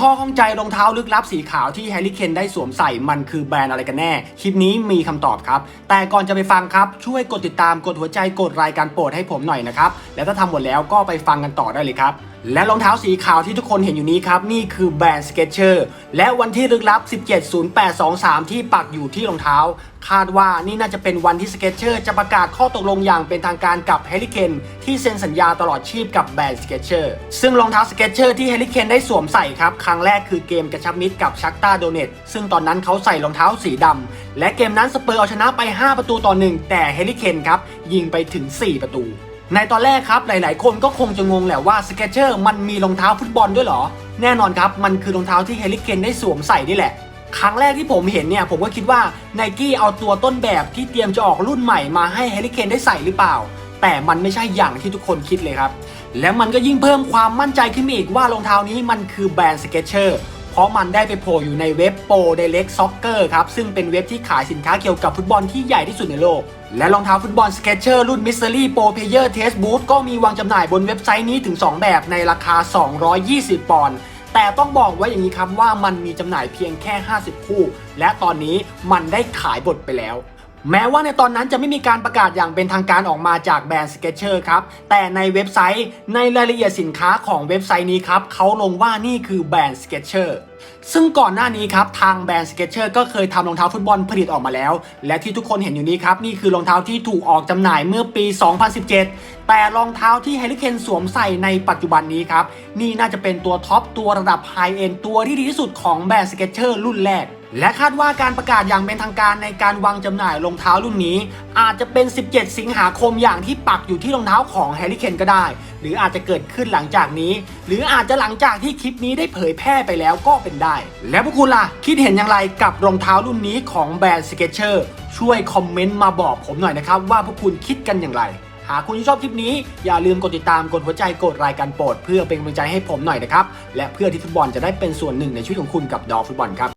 ข้อข้องใจรองเท้าลึกลับสีขาวที่แฮร์รี่เคนได้สวมใส่มันคือแบรนด์อะไรกันแน่ คลิปนี้มีคำตอบครับ แต่ก่อนจะไปฟังครับ ช่วยกดติดตามกดหัวใจกดรายการโปรดให้ผมหน่อยนะครับ แล้วถ้าทำหมดแล้วก็ไปฟังกันต่อได้เลยครับและรองเท้าสีขาวที่ทุกคนเห็นอยู่นี้ครับ นี่คือแบรนด์ Skechers และวันที่ลึกลับ 170823 ที่ปักอยู่ที่รองเท้า คาดว่านี่น่าจะเป็นวันที่ Skechers จะประกาศข้อตกลงอย่างเป็นทางการกับ h ฮ r รี่เคนที่เซ็นสัญญาตลอดชีพกับแบรนด์ Skechers ซึ่งรองเท้า Skechers ที่ h ฮ r รี่เคนได้สวมใส่ครับ ครั้งแรกคือเกมกระชับมิตรกับชักตาโดเนตซึ่งตอนนั้นเขาใส่รองเท้าสีดำและเกมนั้นสเปอร์เอาชนะไป 5 ประตูต่อหนึ่งแต่ h ฮ r รี่เคนครับยิงไปถึง 4 ประตู ในตอนแรกครับหลาย ๆ คนก็คงจะงงแหละว่าสเกเชอร์มันมีรองเท้าฟุตบอลด้วยเหรอ แน่นอนครับมันคือรองเท้าที่เฮลิเคนได้สวมใส่นี่แหละ ครั้งแรกที่ผมเห็นเนี่ยผมก็คิดว่าไนกี้เอาตัวต้นแบบที่เตรียมจะออกรุ่นใหม่มาให้เฮลิเคนได้ใส่หรือเปล่า แต่มันไม่ใช่อย่างที่ทุกคนคิดเลยครับ และมันก็ยิ่งเพิ่มความมั่นใจขึ้นมาอีกว่ารองเท้านี้มันคือแบรนด์สเกเชอร์ ราะมันได้ไปโผล่อยู่ในเว็บ Pro Direct Soccer ครับ ซึ่งเป็นเว็บที่ขายสินค้าเกี่ยวกับฟุตบอลที่ใหญ่ที่สุดในโลก และรองเท้าฟุตบอล Skechers รุ่น Mystery Pro Player Test Boot ก็มีวางจำหน่ายบนเว็บไซต์นี้ถึง 2 แบบในราคา 220 ปอนด์แต่ต้องบอกไว้อย่างนี้ครับว่ามันมีจำหน่ายเพียงแค่ 50 คู่ และตอนนี้มันได้ขายบทไปแล้ว แม้ว่าในตอนนั้นจะไม่มีการประกาศอย่างเป็นทางการออกมาจากแบรนด์ Skechers ครับ แต่ในเว็บไซต์ในรายละเอียดสินค้าของเว็บไซต์นี้ครับเขาลงว่านี่คือแบรนด์ Skechers ซึ่งก่อนหน้านี้ครับทางแบรนด์ Skechers ก็เคยทำรองเท้าฟุตบอลผลิตออกมาแล้ว และที่ทุกคนเห็นอยู่นี้ครับ นี่คือรองเท้าที่ถูกออกจำหน่ายเมื่อปี 2017 แต่รองเท้าที่ h ฮ r รี่เคนสวมใส่ในปัจจุบันนี้ครับ นี่น่าจะเป็นตัวท็อปตัวระดับไฮเอ็นตัวที่ดีที่สุดของแบรนด์ Skechers รุ่นแรก และคาดว่าการประกาศอย่างเป็นทางการในการวางจำหน่ายรองเท้ารุ่นนี้ อาจจะเป็น 17 สิงหาคมอย่างที่ปักอยู่ที่รองเท้าของแฮร์รี่เคนก็ได้ หรืออาจจะเกิดขึ้นหลังจากนี้ หรืออาจจะหลังจากที่คลิปนี้ได้เผยแพร่ไปแล้วก็เป็นได้ แล้วพวกคุณล่ะ คิดเห็นอย่างไรกับรองเท้ารุ่นนี้ของแบรนด์ Skechers ช่วยคอมเมนต์มาบอกผมหน่อยนะครับว่าพวกคุณคิดกันอย่างไรหากคุณชอบคลิปนี้อย่าลืมกดติดตามกดหัวใจกดรายการโปรดเพื่อเป็นกำลังใจให้ผมหน่อยนะครับ และเพื่อที่ฟุตบอลจะได้เป็นส่วนหนึ่งในชีวิตของคุณกับดอฟุตบอลครับ